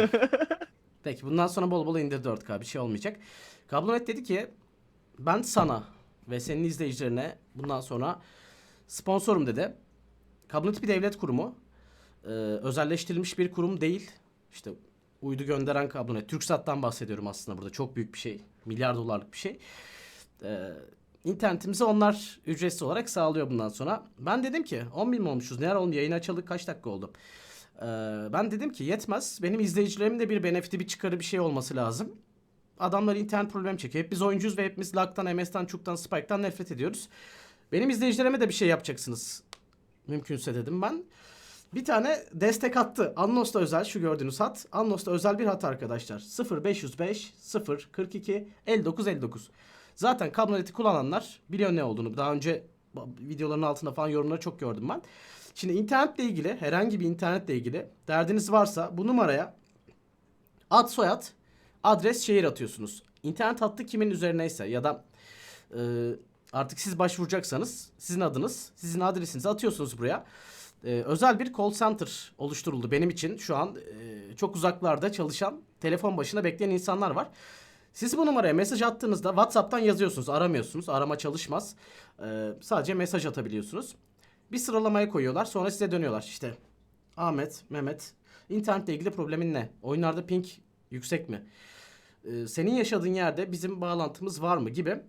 Peki bundan sonra bol bol indir 4K bir şey olmayacak. Kablonet dedi ki ben sana ve senin izleyicilerine bundan sonra sponsorum dedi. Kablonet bir devlet kurumu. Ee, özelleştirilmiş bir kurum değil. İşte uydu gönderen kablonet. Türksat'tan bahsediyorum aslında burada. Çok büyük bir şey. Milyar dolarlık bir şey. Ee, internetimizi onlar ücretsiz olarak sağlıyor bundan sonra. Ben dedim ki 10 bin mi olmuşuz? Ne ara oğlum yayın açıldı kaç dakika oldu? Ee, ben dedim ki yetmez. Benim izleyicilerimin de bir benefiti, bir çıkarı bir şey olması lazım. Adamlar internet problemi çekiyor. Hep biz oyuncuyuz ve hepimiz Lag'dan, MS'den, Çuk'tan, Spike'dan nefret ediyoruz. Benim izleyicilerime de bir şey yapacaksınız. Mümkünse dedim ben. Bir tane destek attı. Annos'ta özel şu gördüğünüz hat. Annos'ta özel bir hat arkadaşlar. 0505 042 59 59. Zaten kablo kullananlar biliyor ne olduğunu. Daha önce videoların altında falan yorumları çok gördüm ben. Şimdi internetle ilgili herhangi bir internetle ilgili derdiniz varsa bu numaraya ad soyad adres şehir atıyorsunuz. İnternet hattı kimin üzerineyse ya da e, artık siz başvuracaksanız sizin adınız, sizin adresinizi atıyorsunuz buraya. E, özel bir call center oluşturuldu benim için. Şu an e, çok uzaklarda çalışan, telefon başına bekleyen insanlar var. Siz bu numaraya mesaj attığınızda WhatsApp'tan yazıyorsunuz, aramıyorsunuz. Arama çalışmaz. E, sadece mesaj atabiliyorsunuz. Bir sıralamaya koyuyorlar, sonra size dönüyorlar. İşte Ahmet, Mehmet, internetle ilgili problemin ne? Oyunlarda ping yüksek mi? Ee, senin yaşadığın yerde bizim bağlantımız var mı gibi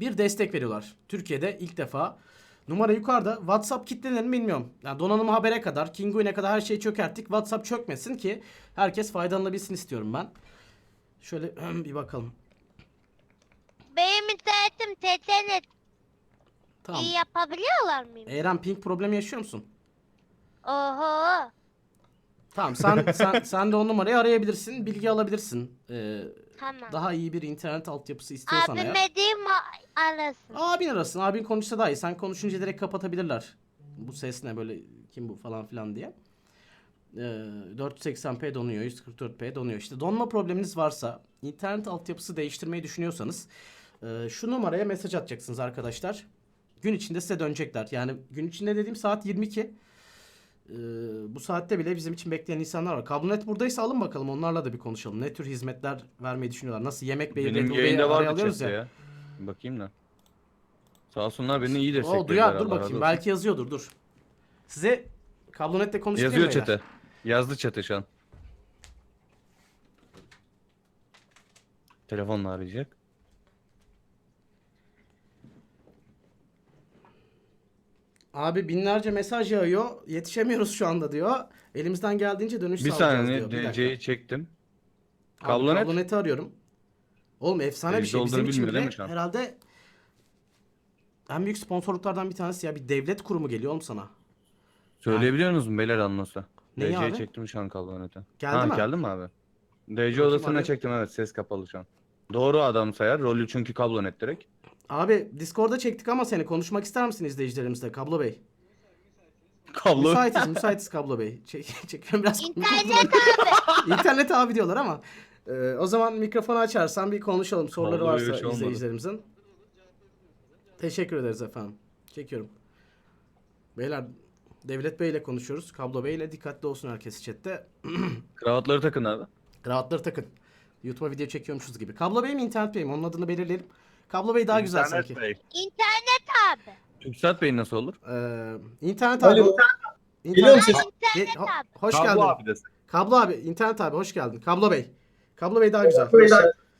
bir destek veriyorlar. Türkiye'de ilk defa numara yukarıda. WhatsApp kitlenir mi bilmiyorum. Yani donanımı habere kadar, Kinguin'e kadar her şeyi çökerttik. WhatsApp çökmesin ki herkes faydalanabilsin istiyorum ben. Şöyle bir bakalım. Benim internetim TTNet Tamam. iyi yapabiliyorlar mıyım? Eren ping problemi yaşıyor musun? Oho. Tamam sen sen sen de o numarayı arayabilirsin, bilgi alabilirsin. Ee, Tamam. daha iyi bir internet altyapısı istiyorsan eğer. Abime diyeyim a- arasın. Abin arasın. Abin konuşsa daha iyi. Sen konuşunca direkt kapatabilirler. Bu ses ne böyle kim bu falan filan diye. Ee, 480p donuyor, 144p donuyor. İşte donma probleminiz varsa, internet altyapısı değiştirmeyi düşünüyorsanız e, şu numaraya mesaj atacaksınız arkadaşlar. Gün içinde size dönecekler. Yani gün içinde dediğim saat 22. Ee, bu saatte bile bizim için bekleyen insanlar var. Kablonet buradaysa alın bakalım onlarla da bir konuşalım. Ne tür hizmetler vermeyi düşünüyorlar? Nasıl yemek beyi Benim yayında vardı alıyoruz chatte ya. Bakayım da. Sağ olsunlar beni iyi desteklediler. O duyar dur bakayım. olsun. Belki yazıyordur dur. Size kablonetle konuşayım Yazıyor çete. Yazdı çete şu an. Telefonla arayacak. Abi binlerce mesaj yağıyor. Yetişemiyoruz şu anda diyor. Elimizden geldiğince dönüş Bir sağlayacağız saniye diyor. Bir dakika. DC'yi çektim. Abi, Kablonet? Kabloneti arıyorum. Oğlum efsane bir Evde şey. Bizim olduğunu için bilmiyor değil bile mi şu an? herhalde en büyük sponsorluklardan bir tanesi ya. Bir devlet kurumu geliyor oğlum sana. Söyleyebiliyor musunuz beyler anlasa? Neyi DC'yi abi? çektim şu an kablonete. Geldi ha, mi? Geldi mi abi? DC Bakayım odasına abi. çektim evet ses kapalı şu an. Doğru adam sayar. Rolü çünkü kablonet direkt. Abi Discord'da çektik ama seni konuşmak ister misin izleyicilerimizle Kablo Bey? Kablo. Müsaitiz, müsaitiz Kablo Bey. Çek, çekiyorum biraz. İnternet abi. İnternet abi diyorlar ama. Ee, o zaman mikrofonu açarsan bir konuşalım. Soruları Vallahi varsa hiç olmadı. izleyicilerimizin. Teşekkür ederiz efendim. Çekiyorum. Beyler Devlet Bey ile konuşuyoruz. Kablo Bey ile dikkatli olsun herkes chatte. Kravatları takın abi. Rahatları takın. YouTube'a video çekiyormuşuz gibi. Kablo Bey mi internet Bey mi? Onun adını belirleyelim. Kablo Bey daha güzel İnternet sanki. Bey. İnternet abi. Türksat Bey nasıl olur? Ee, internet abi. Alo. İnternet- Geliyor musun? Ge- İnternet ho- abi. hoş Kablo geldin. abi desin. Kablo abi, internet abi hoş geldin. Kablo Bey. Kablo Bey daha güzel.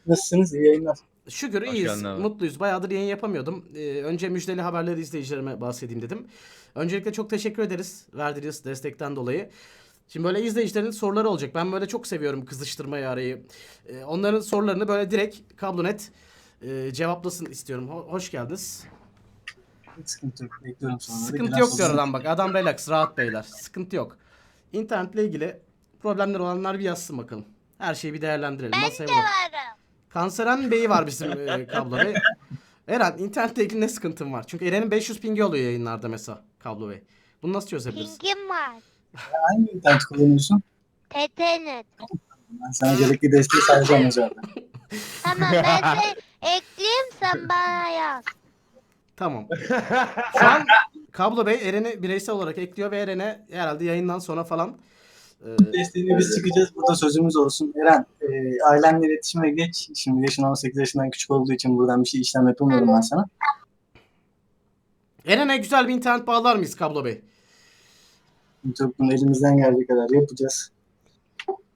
Nasılsınız? İyi yayınlar. Şükür Hoş iyiyiz, geldin abi. mutluyuz. Bayağıdır yayın yapamıyordum. Ee, önce müjdeli haberleri izleyicilerime bahsedeyim dedim. Öncelikle çok teşekkür ederiz verdiğiniz destekten dolayı. Şimdi böyle izleyicilerin soruları olacak. Ben böyle çok seviyorum kızıştırmayı arayı. Ee, onların sorularını böyle direkt kablonet e, cevaplasın istiyorum. Ho- hoş geldiniz. Sıkıntı yok. Bekliyorum sonra. Sıkıntı yok diyor adam bak. Adam relax, rahat beyler. Sıkıntı yok. İnternetle ilgili problemler olanlar bir yazsın bakalım. Her şeyi bir değerlendirelim. Masaya vuralım. Varım. Kanseren Bey'i var bizim e, kablo bey. Eren internetle ilgili ne sıkıntın var? Çünkü Eren'in 500 pingi oluyor yayınlarda mesela kablo bey. Bunu nasıl çözebiliriz? Pingim var. Hangi internet kullanıyorsun? TTNet. Ben sana gerekli desteği sağlayacağım hocam. Tamam ben seni ekleyeyim sen bana yaz. Tamam. Şu an kablo bey Eren'i bireysel olarak ekliyor ve Eren'e herhalde yayından sonra falan Ee, Desteğini biz çıkacağız. Burada sözümüz olsun. Eren, e, ailenle iletişime geç. Şimdi yaşın 18 yaşından küçük olduğu için buradan bir şey işlem yapamıyorum ben sana. Eren'e güzel bir internet bağlar mıyız Kablo Bey? Çok bunu elimizden geldiği kadar yapacağız.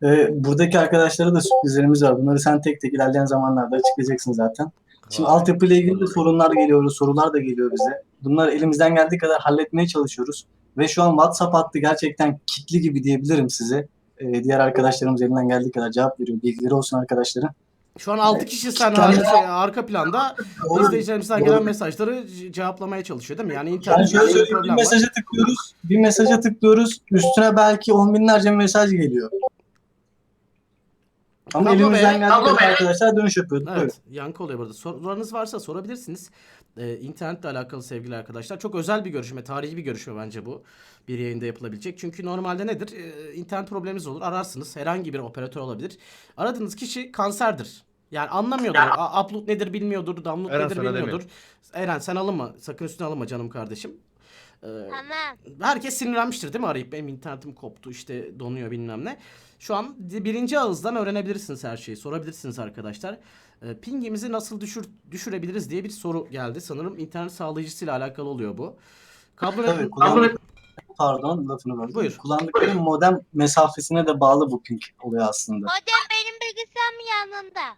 E, buradaki arkadaşlara da sürprizlerimiz var. Bunları sen tek tek ilerleyen zamanlarda açıklayacaksın zaten. Şimdi altyapıyla ilgili de sorunlar geliyor, sorular da geliyor bize. Bunları elimizden geldiği kadar halletmeye çalışıyoruz. Ve şu an WhatsApp hattı gerçekten kitli gibi diyebilirim size. Ee, diğer arkadaşlarımız elinden geldiği kadar cevap veriyor. Bilgileri olsun arkadaşların. Şu an 6 kişi sen tane- arka, şey, arka planda izleyicilerimizden gelen mesajları ce- cevaplamaya çalışıyor değil mi? Yani Yani internet şöyle bir bir problem var. mesaja tıklıyoruz. Bir mesaja tıklıyoruz. Üstüne belki on binlerce mesaj geliyor. Ama Kablo elimizden geldiği kadar arkadaşlar dönüş yapıyoruz. Buyurun. Evet, yankı oluyor burada. Sorularınız varsa sorabilirsiniz. Ee, internetle alakalı sevgili arkadaşlar. Çok özel bir görüşme, tarihi bir görüşme bence bu. Bir yayında yapılabilecek. Çünkü normalde nedir? Ee, internet probleminiz olur. Ararsınız. Herhangi bir operatör olabilir. Aradığınız kişi kanserdir. Yani anlamıyordur. A- Upload nedir bilmiyordur. Download Eren nedir sana bilmiyordur. Eren sen alınma. Sakın üstüne alınma canım kardeşim. Ee, Tamam. herkes sinirlenmiştir değil mi arayıp benim internetim koptu işte donuyor bilmem ne. Şu an birinci ağızdan öğrenebilirsiniz her şeyi sorabilirsiniz arkadaşlar. E, pingimizi nasıl düşür, düşürebiliriz diye bir soru geldi. Sanırım internet sağlayıcısıyla alakalı oluyor bu. Kablo Tabii, kullandık, pardon lafını böldüm. Buyur. Kullandıkları modem mesafesine de bağlı bu ping oluyor aslında. Modem benim bilgisayarımın yanında.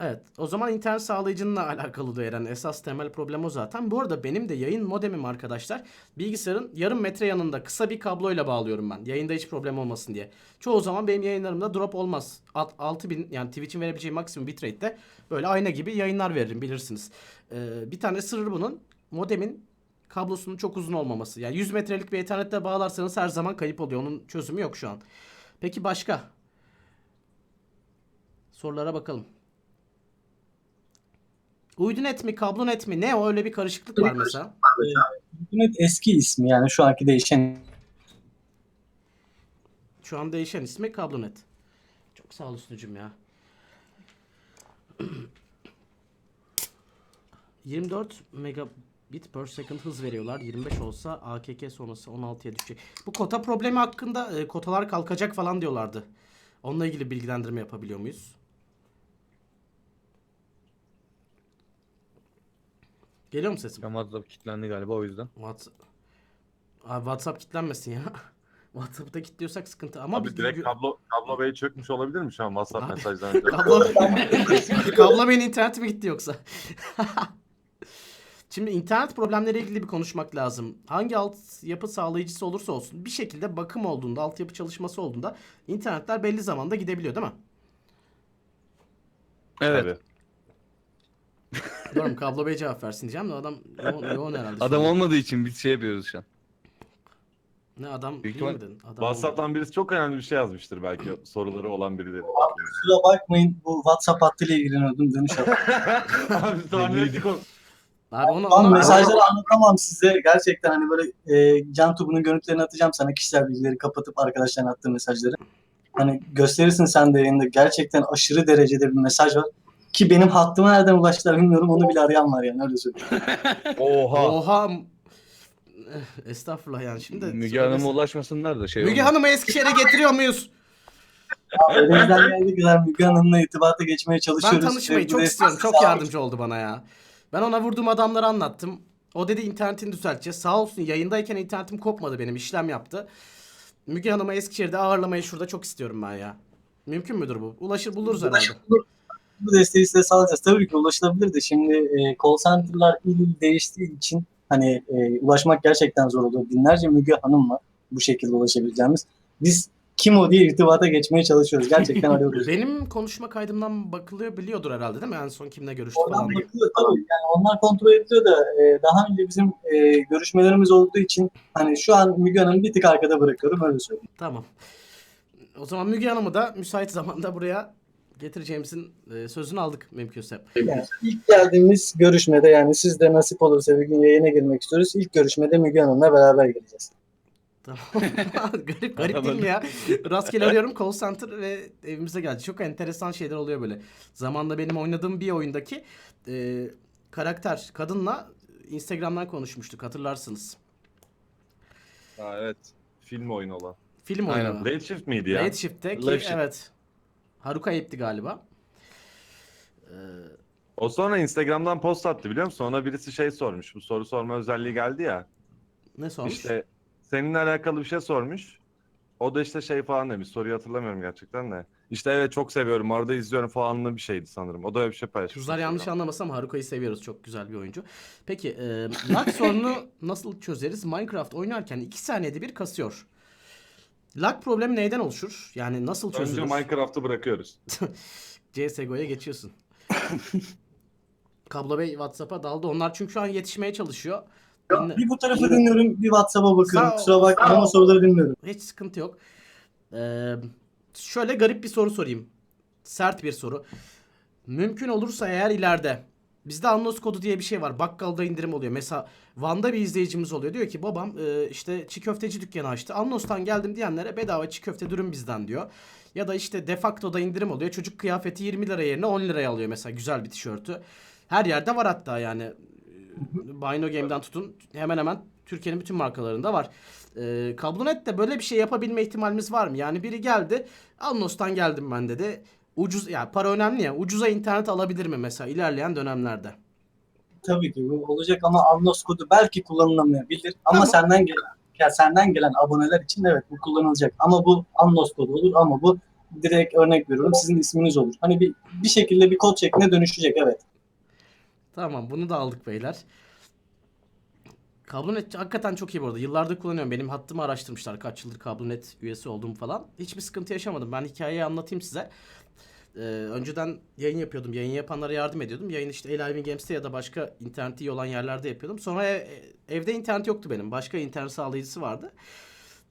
Evet. O zaman internet sağlayıcınınla alakalı da Eren. Esas temel problem o zaten. Bu arada benim de yayın modemim arkadaşlar. Bilgisayarın yarım metre yanında kısa bir kabloyla bağlıyorum ben. Yayında hiç problem olmasın diye. Çoğu zaman benim yayınlarımda drop olmaz. Alt- 6000 yani Twitch'in verebileceği maksimum bitrate'de böyle ayna gibi yayınlar veririm bilirsiniz. Ee, bir tane sırrı bunun modemin kablosunun çok uzun olmaması. Yani 100 metrelik bir ethernetle bağlarsanız her zaman kayıp oluyor. Onun çözümü yok şu an. Peki başka? Sorulara bakalım. Uydunet mi, kablonet mi? Ne o öyle bir karışıklık var mesela. Internet eski ismi yani şu anki değişen Şu an değişen ismi kablonet. Çok sağ ol Hüsnü'cüm ya. 24 megabit per second hız veriyorlar. 25 olsa AKK sonrası 16'ya düşecek. Bu kota problemi hakkında e, kotalar kalkacak falan diyorlardı. Onunla ilgili bilgilendirme yapabiliyor muyuz? Geliyor mu sesim? Ya WhatsApp kilitlendi galiba o yüzden. WhatsApp Abi WhatsApp kilitlenmesin ya. WhatsApp'ta kilitliyorsak sıkıntı ama Abi direkt bir- kablo kablo bey çökmüş olabilir mi şu an WhatsApp Abi, kablo kablo benim internet mi gitti yoksa? Şimdi internet problemleriyle ilgili bir konuşmak lazım. Hangi altyapı sağlayıcısı olursa olsun bir şekilde bakım olduğunda, altyapı çalışması olduğunda internetler belli zamanda gidebiliyor değil mi? Evet. Tabii. Diyorum kablo bey cevap versin diyeceğim de adam yoğun, yoğun herhalde. şu Adam an. olmadığı için biz şey yapıyoruz şu an. Ne adam Büyük değil ihtimal- mi dedin? Adam WhatsApp'tan birisi çok önemli bir şey yazmıştır belki soruları olan birileri. Kusura bakmayın bu WhatsApp hattıyla ilgileniyordum dönüş yaptım. Abi tahmin ettik o. Abi onu, Şu an onu- mesajları anlatamam size. Gerçekten hani böyle e, Can Tubu'nun görüntülerini atacağım sana kişisel bilgileri kapatıp arkadaşlarına attığım mesajları. Hani gösterirsin sen de yayında. Gerçekten aşırı derecede bir mesaj var. Ki benim hattıma nereden ulaştılar bilmiyorum. Onu bile arayan var yani öyle söyleyeyim. Oha. Oha. Eh, Estağfurullah yani şimdi. Müge Hanım'a ulaşmasınlar da şey Müge olmaz. Hanım'ı Eskişehir'e getiriyor muyuz? Elimizden geldiği kadar Müge Hanım'la irtibata geçmeye Ben çalışıyoruz. tanışmayı çok istiyorum. Çok yardımcı oldu bana ya. Ben ona vurduğum adamları anlattım. O dedi internetini düzelteceğiz. Sağ olsun yayındayken internetim kopmadı benim. işlem yaptı. Müge Hanım'ı Eskişehir'de ağırlamayı şurada çok istiyorum ben ya. Mümkün müdür bu? Ulaşır buluruz herhalde. Bu desteği size sağlayacağız. Tabii ki ulaşılabilir de şimdi e, call center'lar il il değiştiği için hani e, ulaşmak gerçekten zor oluyor. Binlerce Müge Hanım var bu şekilde ulaşabileceğimiz. Biz kim o diye irtibata geçmeye çalışıyoruz. Gerçekten arıyoruz. Benim konuşma kaydımdan bakılıyor biliyordur herhalde değil mi? En son kimle görüştük Oradan bakılıyor tabii. Yani onlar kontrol ediliyor da e, daha önce bizim e, görüşmelerimiz olduğu için hani şu an Müge Hanım'ı bir tık arkada bırakıyorum öyle söyleyeyim. Tamam. O zaman Müge Hanım'ı da müsait zamanda buraya getireceğimizin e, sözünü aldık mümkünse. Yani ilk geldiğimiz görüşmede yani siz de nasip olursa bir gün yayına girmek istiyoruz. İlk görüşmede Müge Hanım'la beraber geleceğiz. Tamam. garip garip değil mi ya? Rastgele arıyorum call center ve evimize geldi. Çok enteresan şeyler oluyor böyle. Zamanla benim oynadığım bir oyundaki e, karakter kadınla Instagram'dan konuşmuştuk hatırlarsınız. Ha, evet. Film oyunu olan. Film oyunu. Aynen. Late Shift miydi ya? Redshift'te ki Left Shift. evet. Haruka App'ti galiba. Ee, O sonra Instagram'dan post attı biliyor musun? Ona birisi şey sormuş. Bu soru sorma özelliği geldi ya. ne sormuş? İşte seninle alakalı bir şey sormuş. O da işte şey falan demiş. Soruyu hatırlamıyorum gerçekten de. İşte evet çok seviyorum. Arada izliyorum falanlı bir şeydi sanırım. O da öyle bir şey paylaşmış. Kızlar yanlış anlamasam Haruka'yı seviyoruz. Çok güzel bir oyuncu. Peki e, lag sorununu nasıl çözeriz? Minecraft oynarken 2 saniyede bir kasıyor. Lag problemi neyden oluşur? Yani nasıl Önce çözülür? Minecraft'ı bırakıyoruz. CSGO'ya geçiyorsun. Kablo Bey WhatsApp'a daldı. Onlar çünkü şu an yetişmeye çalışıyor. Dinle- Bir bu tarafı dinliyorum, bir WhatsApp'a bakıyorum. Sağ ol, Kusura sağ ama soruları dinliyorum. Hiç sıkıntı yok. Ee, şöyle garip bir soru sorayım. Sert bir soru. Mümkün olursa eğer ileride bizde Anlos kodu diye bir şey var. Bakkalda indirim oluyor. Mesela Van'da bir izleyicimiz oluyor. Diyor ki babam e, işte çiğ köfteci dükkanı açtı. Anlos'tan geldim diyenlere bedava çiğ köfte dürüm bizden diyor. Ya da işte Defacto'da indirim oluyor. Çocuk kıyafeti 20 lira yerine 10 liraya alıyor mesela güzel bir tişörtü. Her yerde var hatta yani. Bino Game'den tutun hemen hemen Türkiye'nin bütün markalarında var. Ee, Kablonet'te böyle bir şey yapabilme ihtimalimiz var mı? Yani biri geldi, Alnos'tan geldim ben dedi. Ucuz ya para önemli ya. Ucuza internet alabilir mi mesela ilerleyen dönemlerde? Tabii ki bu olacak ama Anlos kodu belki kullanılamayabilir. Ama Tamam. senden gelen ya senden gelen aboneler için evet bu kullanılacak. Ama bu Anlos kodu olur ama bu direkt örnek veriyorum sizin isminiz olur. Hani bir bir şekilde bir kod şekline dönüşecek evet. Tamam bunu da aldık beyler. Kablonet hakikaten çok iyi bu arada. Yıllardır kullanıyorum. Benim hattımı araştırmışlar. Kaç yıldır kablonet üyesi olduğum falan. Hiçbir sıkıntı yaşamadım. Ben hikayeyi anlatayım size. Ee, önceden yayın yapıyordum. Yayın yapanlara yardım ediyordum. Yayın işte Eliving Games'te ya da başka interneti iyi olan yerlerde yapıyordum. Sonra ev- evde internet yoktu benim. Başka internet sağlayıcısı vardı.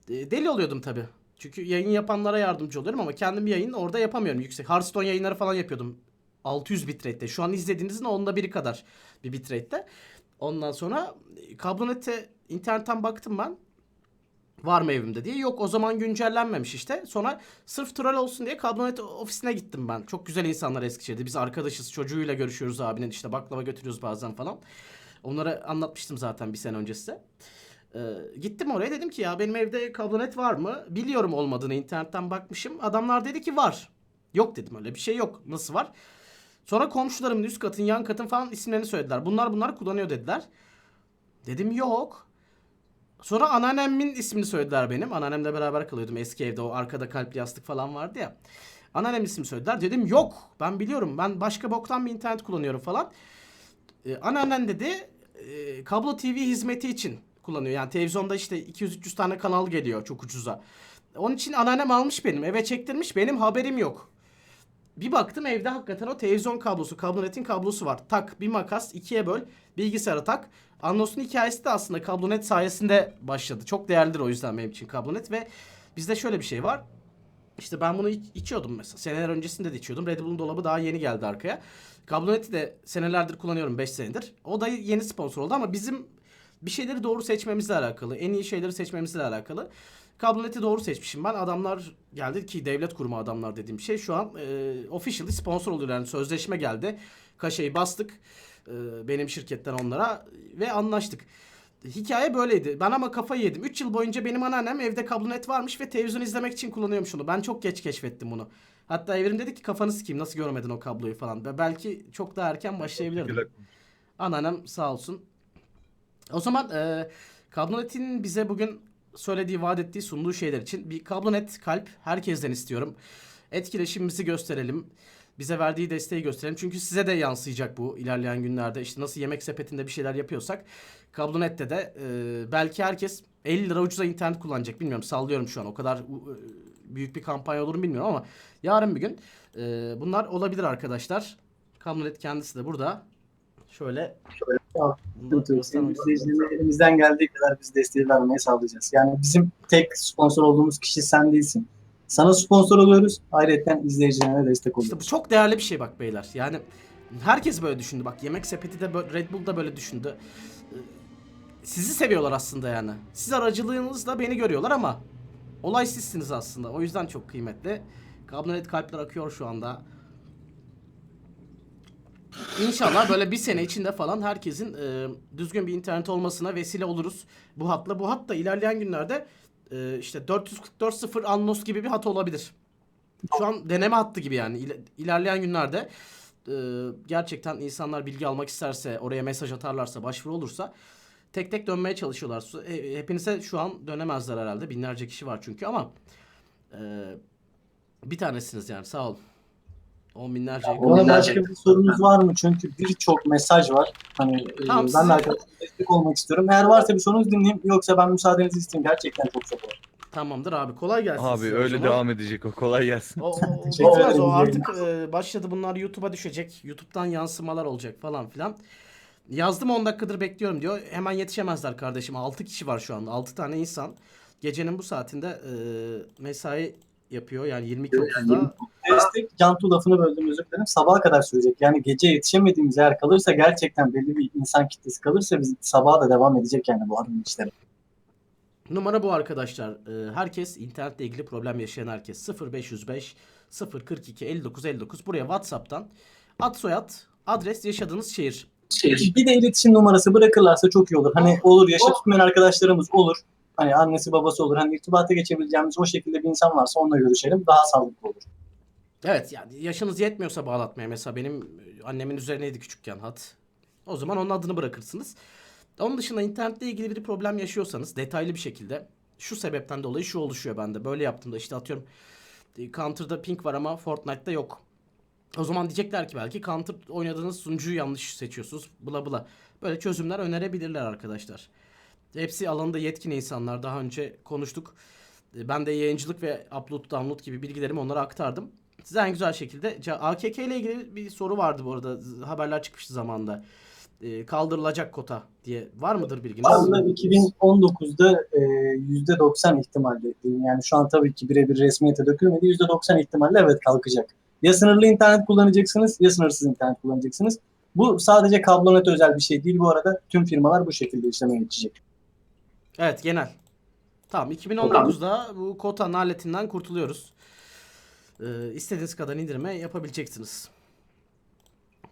Ee, deli oluyordum tabii. Çünkü yayın yapanlara yardımcı oluyorum ama kendim yayın orada yapamıyorum yüksek. Hearthstone yayınları falan yapıyordum. 600 bitrate'te. Şu an izlediğinizin onda biri kadar bir bitrate'te. Ondan sonra e, Kablonet'e internetten baktım ben. Var mı evimde diye. Yok o zaman güncellenmemiş işte. Sonra sırf troll olsun diye Kablonet ofisine gittim ben. Çok güzel insanlar Eskişehir'de. Biz arkadaşız. Çocuğuyla görüşüyoruz abinin. işte baklava götürüyoruz bazen falan. Onlara anlatmıştım zaten bir sene önce size. Ee, gittim oraya dedim ki ya benim evde kablonet var mı? Biliyorum olmadığını internetten bakmışım. Adamlar dedi ki var. Yok dedim öyle bir şey yok. Nasıl var? Sonra komşularımın üst katın yan katın falan isimlerini söylediler. Bunlar bunlar kullanıyor dediler. Dedim yok. Sonra anneannemin ismini söylediler benim. Anneannemle beraber kalıyordum eski evde. O arkada kalpli yastık falan vardı ya. Anneannemin ismini söylediler. Dedim yok. Ben biliyorum. Ben başka boktan bir internet kullanıyorum falan. Ee, anneannen dedi e, kablo TV hizmeti için kullanıyor. Yani televizyonda işte 200-300 tane kanal geliyor çok ucuza. Onun için anneannem almış benim. Eve çektirmiş. Benim haberim yok. Bir baktım evde hakikaten o televizyon kablosu, kablonetin kablosu var. Tak bir makas ikiye böl bilgisayara tak. Anlos'un hikayesi de aslında kablonet sayesinde başladı. Çok değerlidir o yüzden benim için kablonet ve bizde şöyle bir şey var. İşte ben bunu iç- içiyordum mesela. Seneler öncesinde de içiyordum. Red Bull'un dolabı daha yeni geldi arkaya. Kabloneti de senelerdir kullanıyorum 5 senedir. O da yeni sponsor oldu ama bizim bir şeyleri doğru seçmemizle alakalı. En iyi şeyleri seçmemizle alakalı. Kabloneti doğru seçmişim ben. Adamlar geldi ki devlet kurumu adamlar dediğim şey şu an e, officially sponsor oluyor yani sözleşme geldi. Kaşeyi bastık e, benim şirketten onlara ve anlaştık. Hikaye böyleydi. Ben ama kafayı yedim. 3 yıl boyunca benim anneannem evde kablonet varmış ve televizyon izlemek için kullanıyormuş onu. Ben çok geç keşfettim bunu. Hatta evrim dedi ki kafanı sikeyim nasıl görmedin o kabloyu falan. Ve belki çok daha erken başlayabilirdim. Anneannem sağ olsun. O zaman e, Kablonetin bize bugün söylediği, vaat ettiği, sunduğu şeyler için bir kablonet kalp herkesten istiyorum. Etkileşimimizi gösterelim. Bize verdiği desteği gösterelim. Çünkü size de yansıyacak bu ilerleyen günlerde. İşte nasıl yemek sepetinde bir şeyler yapıyorsak. Kablonet'te de e, belki herkes 50 lira ucuza internet kullanacak. Bilmiyorum sallıyorum şu an. O kadar e, büyük bir kampanya olur mu bilmiyorum ama yarın bir gün e, bunlar olabilir arkadaşlar. Kablonet kendisi de burada. Şöyle Senin izleyicilerine elimizden geldiği kadar biz desteği vermeye sağlayacağız. Yani bizim tek sponsor olduğumuz kişi sen değilsin. Sana sponsor oluyoruz. Ayrıca izleyicilerine destek İşte oluyoruz. bu çok değerli bir şey bak beyler. Yani herkes böyle düşündü. Bak yemek sepeti de Red Bull da böyle düşündü. Ee, Sizi seviyorlar aslında yani. Siz aracılığınızla beni görüyorlar ama olay sizsiniz aslında. O yüzden çok kıymetli. Kablonet kalpler akıyor şu anda. İnşallah böyle bir sene içinde falan herkesin e, düzgün bir internet olmasına vesile oluruz. Bu hatla bu hat da ilerleyen günlerde e, işte 444.0 Annos gibi bir hat olabilir. Şu an deneme hattı gibi yani. İle- ilerleyen günlerde e, gerçekten insanlar bilgi almak isterse, oraya mesaj atarlarsa, başvuru olursa tek tek dönmeye çalışıyorlar. E, Hepinize şu an dönemezler herhalde. Binlerce kişi var çünkü ama e, bir tanesiniz yani sağ olun. On binlerce. Bana başka bir sorunuz var mı? Çünkü birçok mesaj var. Hani e, Tamam, ben size- de arkadaşlar destek olmak istiyorum. Eğer varsa bir sorunuz dinleyeyim. Yoksa ben müsaadenizi isteyeyim. Gerçekten çok çok var. Tamamdır abi kolay gelsin. Abi size o öyle zaman. devam edecek o. Kolay gelsin. O, o, bitmez o artık e, başladı bunlar YouTube'a düşecek. YouTube'dan yansımalar olacak falan filan. Yazdım 10 dakikadır bekliyorum diyor. Hemen yetişemezler kardeşim. 6 kişi var şu anda. 6 tane insan. Gecenin bu saatinde e, mesai yapıyor. Yani 22.30'da. Destek Cantu lafını böldüm özür dilerim. Sabaha kadar sürecek. Yani gece yetişemediğimiz yer kalırsa gerçekten belli bir insan kitlesi kalırsa biz sabaha da devam edecek yani bu arama işleri. Numara bu arkadaşlar. E, herkes internetle ilgili problem yaşayan herkes. 0505 042 59 59. Buraya WhatsApp'tan ad soyad, adres, yaşadığınız şehir. Bir de iletişim numarası bırakırlarsa çok iyi olur. Hani olur yaşı tutmayan arkadaşlarımız olur. Hani annesi babası olur. Hani irtibata geçebileceğimiz o şekilde bir insan varsa onunla görüşelim. Daha sağlıklı olur. Evet yani yaşınız yetmiyorsa bağlatmaya mesela benim e, annemin üzerineydi küçükken hat. O zaman onun adını bırakırsınız. Onun dışında internetle ilgili bir problem yaşıyorsanız detaylı bir şekilde şu sebepten dolayı şu oluşuyor bende. Böyle yaptığımda işte atıyorum e, Counter'da ping var ama Fortnite'da yok. O zaman diyecekler ki belki Counter oynadığınız sunucuyu yanlış seçiyorsunuz. Bla bla. Böyle çözümler önerebilirler arkadaşlar. Hepsi alanında yetkin insanlar. Daha önce konuştuk. E, Ben de yayıncılık ve upload download gibi bilgilerimi onlara aktardım. Size en güzel şekilde AKK ile ilgili bir soru vardı bu arada. Haberler çıkmıştı zamanda. Ee, kaldırılacak kota diye. Var mıdır bilginiz? Aslında 2019'da e, %90 ihtimalle. Yani şu an tabii ki birebir resmiyete dökülmedi. %90 ihtimalle evet kalkacak. Ya sınırlı internet kullanacaksınız ya sınırsız internet kullanacaksınız. Bu sadece kablonet özel bir şey değil bu arada. Tüm firmalar bu şekilde işlemeye geçecek. Evet genel. Tamam 2019'da bu kota naletinden kurtuluyoruz. Ee, istediğiniz kadar indirme yapabileceksiniz.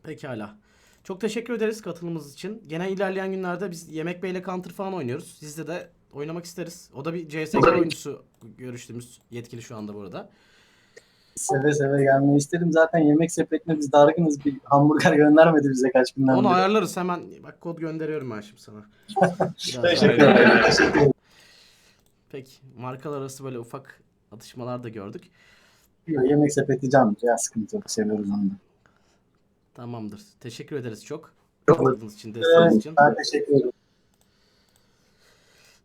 Pekala. Çok teşekkür ederiz katılımınız için. Gene ilerleyen günlerde biz Yemek Bey ile Counter falan oynuyoruz. Sizle de oynamak isteriz. O da bir CSGO oyuncusu görüştüğümüz yetkili şu anda bu arada. Seve seve gelmeyi isterim. Zaten yemek sepetine biz dargınız. Bir hamburger göndermedi bize kaç günden Onu beri. ayarlarız hemen. Bak kod gönderiyorum ben şimdi sana. Teşekkür ederim. Peki. Markalar arası böyle ufak atışmalar da gördük. Yemek sepeti candır ya sıkıntı yok. Seviyoruz onu da. Tamamdır. Teşekkür ederiz çok. Katıldığınız için, desteğiniz için. Ben teşekkür ederim.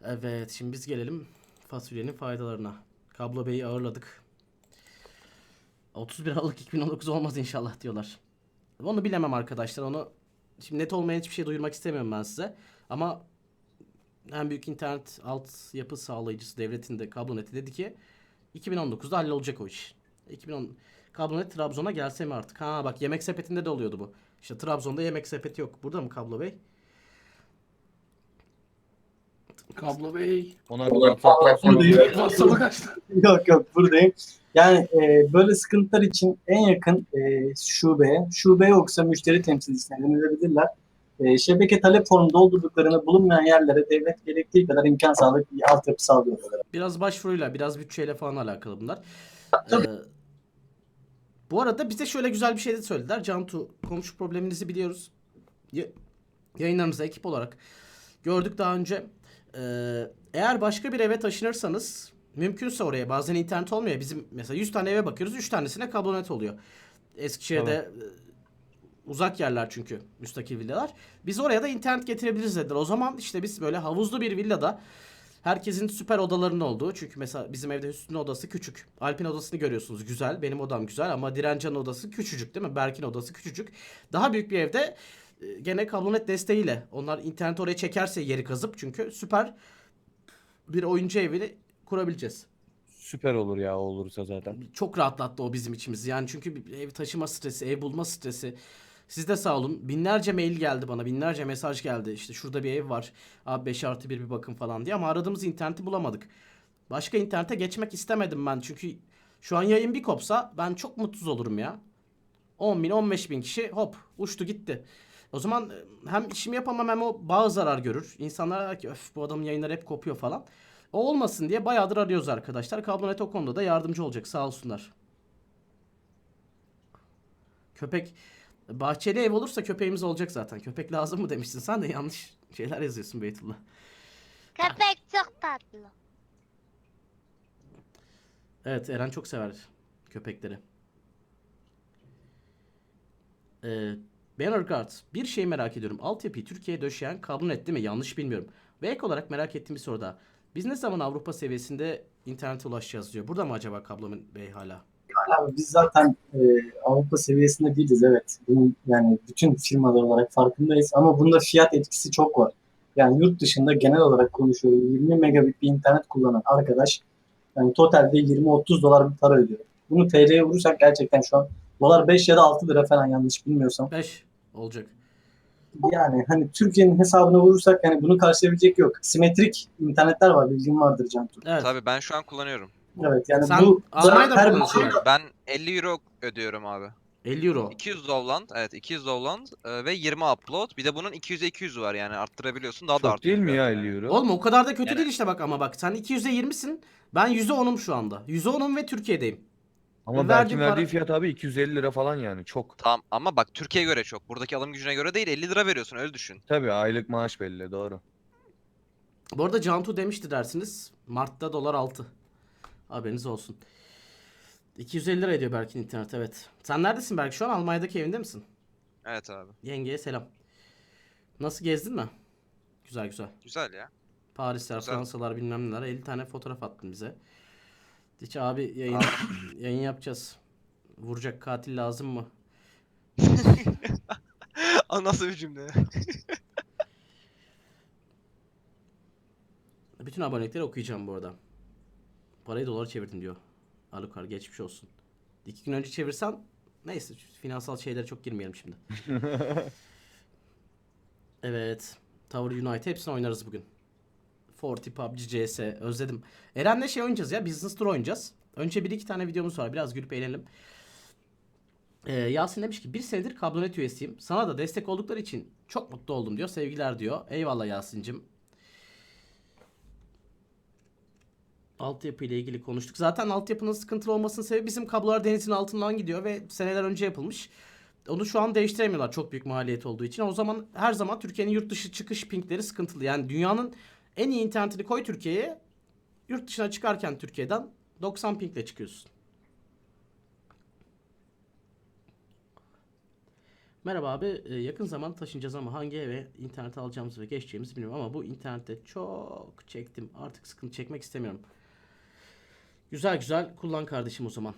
Evet, şimdi biz gelelim fasulyenin faydalarına. Kablo Bey'i ağırladık. 31 Aralık 2019 olmaz inşallah diyorlar. Onu bilemem arkadaşlar. Onu şimdi net olmayan hiçbir şey duyurmak istemiyorum ben size. Ama en büyük internet altyapı sağlayıcısı devletin de Kablonet'i dedi ki 2019'da hallolacak o iş. 2010 Kablonet Trabzon'a gelse mi artık? Ha bak yemek sepetinde de oluyordu bu. İşte Trabzon'da yemek sepeti yok. Burada mı Kablo Bey? Kablo Bey. Ona sonra Buradayım. WhatsApp'a kaçtı. Yok yok buradayım. Yani e, böyle sıkıntılar için en yakın e, şubeye, şube yoksa müşteri temsilcisine yönelebilirler. E, şebeke talep formu doldurduklarını bulunmayan yerlere devlet gerektiği kadar imkan sağlayıp bir altyapı sağlıyor. Biraz başvuruyla, biraz bütçeyle falan alakalı bunlar. Tabii. Ee, bu arada bize şöyle güzel bir şey de söylediler. Cantu, komşu probleminizi biliyoruz. Ya- yayınlarımızda ekip olarak gördük daha önce. Ee, eğer başka bir eve taşınırsanız mümkünse oraya bazen internet olmuyor. Bizim mesela 100 tane eve bakıyoruz. 3 tanesine kablonet oluyor. Eskişehir'de e, uzak yerler çünkü müstakil villalar. Biz oraya da internet getirebiliriz dediler. O zaman işte biz böyle havuzlu bir villada Herkesin süper odalarının olduğu. Çünkü mesela bizim evde Hüsnü'nün odası küçük. Alp'in odasını görüyorsunuz güzel. Benim odam güzel ama Direncan'ın odası küçücük değil mi? Berk'in odası küçücük. Daha büyük bir evde e, gene kablonet desteğiyle. Onlar internet oraya çekerse yeri kazıp çünkü süper bir oyuncu evini kurabileceğiz. süper olur ya o olursa zaten. Çok rahatlattı o bizim içimizi. Yani çünkü ev taşıma stresi, ev bulma stresi. Siz de sağ olun. Binlerce mail geldi bana. Binlerce mesaj geldi. İşte şurada bir ev var. Abi 5 artı 1 bir bakın falan diye. Ama aradığımız interneti bulamadık. Başka internete geçmek istemedim ben. Çünkü şu an yayın bir kopsa ben çok mutsuz olurum ya. 10 bin 15 bin kişi hop uçtu gitti. O zaman e, hem işimi yapamam hem o bağ zarar görür. İnsanlar der ki öf bu adamın yayınları hep kopuyor falan. O olmasın diye bayağıdır arıyoruz arkadaşlar. Kablonet o konuda da yardımcı olacak sağ olsunlar. Köpek bahçeli ev olursa köpeğimiz olacak zaten. Köpek lazım mı demiştin sen de yanlış şeyler yazıyorsun Beytullah. Köpek çok tatlı. Evet Eren çok sever köpekleri. Ee, Bannerguard bir şey merak ediyorum. Altyapıyı Türkiye'ye döşeyen kablonet değil mi? Yanlış bilmiyorum. Ve ek olarak merak ettiğim bir soru daha. Biz ne zaman Avrupa seviyesinde internete ulaşacağız diyor. Burada mı acaba kablomen bey hala? Abi biz zaten e, Avrupa seviyesinde değiliz evet. Bunun yani bütün firmalar olarak farkındayız ama bunda fiyat etkisi çok var. Yani yurt dışında genel olarak konuşuyorum 20 megabit bir internet kullanan arkadaş yani totalde 20-30 dolar bir para ödüyor. Bunu TL'ye vurursak gerçekten şu an dolar 5 ya da 6 lira falan yanlış bilmiyorsam. 5 olacak. Yani hani Türkiye'nin hesabına vurursak yani bunu karşılayabilecek yok. Simetrik internetler var bilgin vardır Cantu. Evet. Tabii ben şu an kullanıyorum. Evet yani Sen bu Almanya'da mı her kullanıyorsun yani? Ben 50 euro ödüyorum abi. 50 euro. 200 Dovland, evet 200 Dovland e, ve 20 upload. Bir de bunun 200'e 200 var yani arttırabiliyorsun daha da Çok değil mi ya yani. 50 euro? Oğlum o kadar da kötü Yani- değil işte bak ama bak sen 200'e 20'sin. Ben 100'e 10'um şu anda. 100'e 10'um ve Türkiye'deyim. Ama verdiğim Berk'in para- verdiği fiyat abi 250 lira falan yani çok. Tamam ama bak Türkiye'ye göre çok. Buradaki alım gücüne göre değil 50 lira veriyorsun öyle düşün. Tabii aylık maaş belli doğru. Bu arada Cantu demişti dersiniz. Mart'ta dolar 6. Haberiniz olsun. 250 lira ediyor Berk'in internet evet. Sen neredesin Berk? Şu an Almanya'daki evinde misin? Evet abi. Yengeye selam. Nasıl gezdin mi? Güzel güzel. Güzel ya. Parisler, Güzel. Fransalar bilmem neler. 50 tane fotoğraf attın bize. Hiç abi yayın, yayın yapacağız. Vuracak katil lazım mı? Aa, nasıl bir cümle? Bütün abonelikleri okuyacağım bu arada. Parayı dolara çevirdim diyor. Alukar geçmiş olsun. İki gün önce çevirsen neyse finansal şeylere çok girmeyelim şimdi. evet. Tower United hepsini oynarız bugün. Forti, PUBG, CS özledim. Eren'le şey oynayacağız ya Business Tour oynayacağız. Önce bir iki tane videomuz var. Biraz gülüp eğlenelim. Ee, Yasin demiş ki bir senedir kablonet üyesiyim. Sana da destek oldukları için çok mutlu oldum diyor. Sevgiler diyor. Eyvallah Yasin'cim. Altyapı ile ilgili konuştuk. Zaten altyapının sıkıntılı olmasının sebebi bizim kablolar denizin altından gidiyor ve seneler önce yapılmış. Onu şu an değiştiremiyorlar çok büyük maliyet olduğu için. O zaman her zaman Türkiye'nin yurt dışı çıkış pinkleri sıkıntılı. Yani dünyanın en iyi internetini koy Türkiye'ye. Yurt dışına çıkarken Türkiye'den 90 pinkle çıkıyorsun. Merhaba abi. Ee, Yakın zaman taşınacağız ama hangi eve internet alacağımızı ve geçeceğimizi bilmiyorum. Ama bu internette çok çektim. Artık sıkıntı çekmek istemiyorum. Güzel güzel kullan kardeşim o zaman.